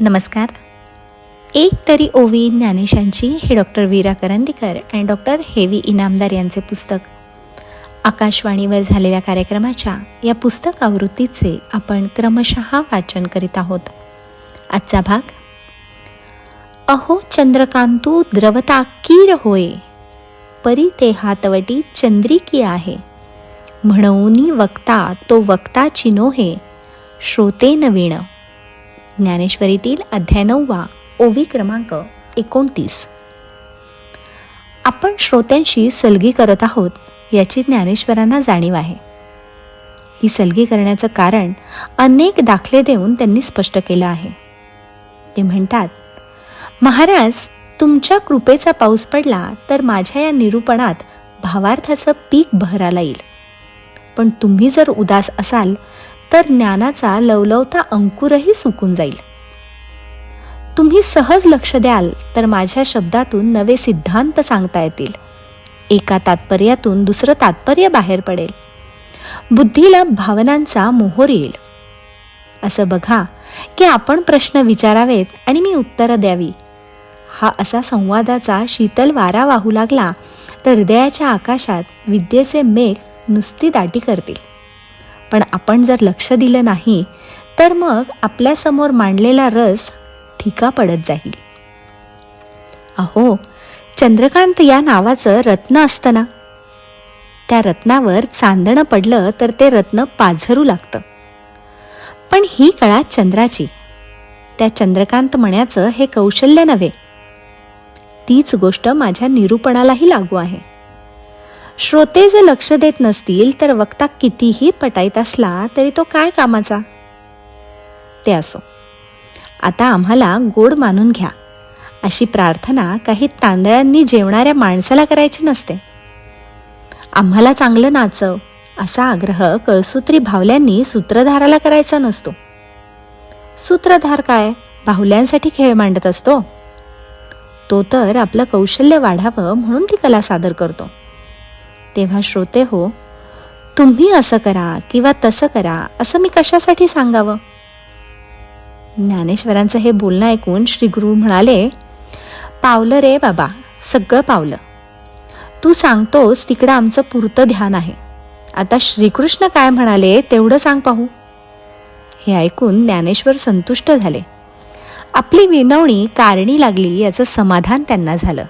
नमस्कार. एक तरी ओवी ज्ञानेशांची हे डॉक्टर वीरा करंदीकर आणि डॉक्टर हेवी इनामदार यांचे पुस्तक. आकाशवाणीवर झालेल्या कार्यक्रमाच्या या पुस्तक आवृत्तीचे आपण क्रमशः वाचन करीत आहोत. आजचा भाग अहो चंद्रकांतू द्रवता कीर होय परी ते हातवटी चंद्रिकी आहे. म्हणून वक्ता तो वक्ता चिनोहे श्रोते नवीण ज्ञानेश्वरीतील अध्याय नववा ओवी क्रमांक एकोणतीस. आपण श्रोत्यांशी सलगी करत आहोत याची ज्ञानेश्वरांना जाणीव आहे. ही सलगी करण्याचं कारण अनेक दाखले देऊन त्यांनी स्पष्ट केलं आहे. ते म्हणतात महाराज तुमच्या कृपेचा पाऊस पडला तर माझ्या या निरूपणात भावार्थाचं पीक बहराला येईल. पण तुम्ही जर उदास असाल तर ज्ञानाचा लवलवता अंकुरही सुकून जाईल. तुम्ही सहज लक्ष द्याल तर माझ्या शब्दातून नवे सिद्धांत सांगता येतील. एका तात्पर्यातून दुसरं तात्पर्य बाहेर पडेल. बुद्धीला भावनांचा मोहोर येईल. असं बघा की आपण प्रश्न विचारावेत आणि मी उत्तरं द्यावी. हा असा संवादाचा शीतल वारा वाहू लागला तर हृदयाच्या आकाशात विद्येचे मेघ नुसती दाटी करतील. पण आपण जर लक्ष दिलं नाही तर मग आपल्यासमोर मांडलेला रस फिका पडत जाईल. अहो चंद्रकांत या नावाचं रत्न असतं ना त्या रत्नावर चांदणं पडलं तर ते रत्न पाझरू लागतं. पण ही कळा चंद्राची. त्या चंद्रकांत म्हण्याचं हे कौशल्य नव्हे. तीच गोष्ट माझ्या निरूपणालाही लागू आहे. श्रोते जर लक्ष देत नसतील तर वक्ता कितीही पटाईत असला तरी तो काय कामाचा? ते असो. आता आम्हाला गोड मानून घ्या. अशी प्रार्थना काही तांदळांनी जेवणाऱ्या माणसाला करायची नसते. आम्हाला चांगलं नाचव असा आग्रह कळसूत्री भावल्यांनी सूत्रधाराला करायचा नसतो. सूत्रधार काय? बाहुल्यांसाठी खेळ मांडत असतो? तो तर आपलं कौशल्य वाढावं म्हणून ती कला सादर करतो. तेव्हा श्रोते हो तुम्ही असं करा किंवा तसं करा असं मी कशासाठी सांगावं? ज्ञानेश्वरांचं हे बोलणं ऐकून श्री गुरु म्हणाले पावलं रे बाबा सगळं पावलं. तू सांगतोस तिकडं आमचं पुरतं ध्यान आहे. आता श्रीकृष्ण काय म्हणाले तेवढं सांग पाहू. हे ऐकून ज्ञानेश्वर संतुष्ट झाले. आपली विनवणी कारणी लागली याचं समाधान त्यांना झालं.